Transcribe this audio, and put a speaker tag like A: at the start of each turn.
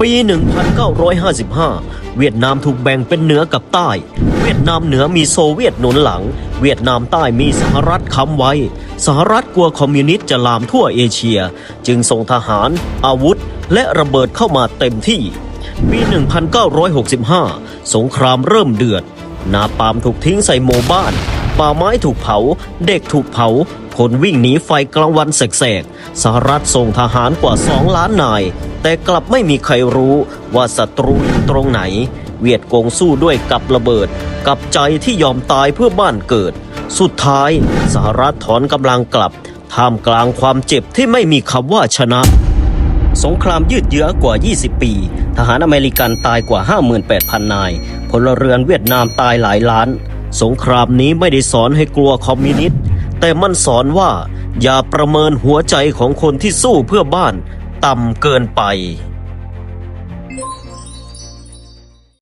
A: ปี 1955 เวียดนามถูกแบ่งเป็นเหนือกับใต้ เวียดนามเหนือมีโซเวียตหนุนหลัง เวียดนามใต้มีสหรัฐค้ำไว้ สหรัฐกลัวคอมมิวนิสต์จะลามทั่วเอเชีย จึงส่งทหาร อาวุธ และระเบิดเข้ามาเต็มที่ ปี 1965 สงครามเริ่มเดือด นาปาล์มถูกทิ้งใส่หมู่บ้าน ป่าไม้ถูกเผา เด็กถูกเผา คนวิ่งหนีไฟกลางวันแสกๆ สหรัฐส่งทหารกว่า 2 ล้านนาย แต่กลับไม่มีใครรู้ว่าศัตรูอยู่ตรงไหน เวียดกงสู้ด้วยกับระเบิด กับใจที่ยอมตายเพื่อบ้านเกิด สุดท้ายสหรัฐถอนกำลังกลับ ท่ามกลางความเจ็บที่ไม่มีคำว่าชนะสงครามยืดเยื้อกว่า 20 ปี ทหารอเมริกันตายกว่า 58,000 นาย พลเรือนเวียดนามตายหลายล้าน สงครามนี้ไม่ได้สอนให้กลัวคอมมิวนิสต์ แต่มันสอนว่าอย่าประเมินหัวใจของคนที่สู้เพื่อบ้านต่ำเกินไป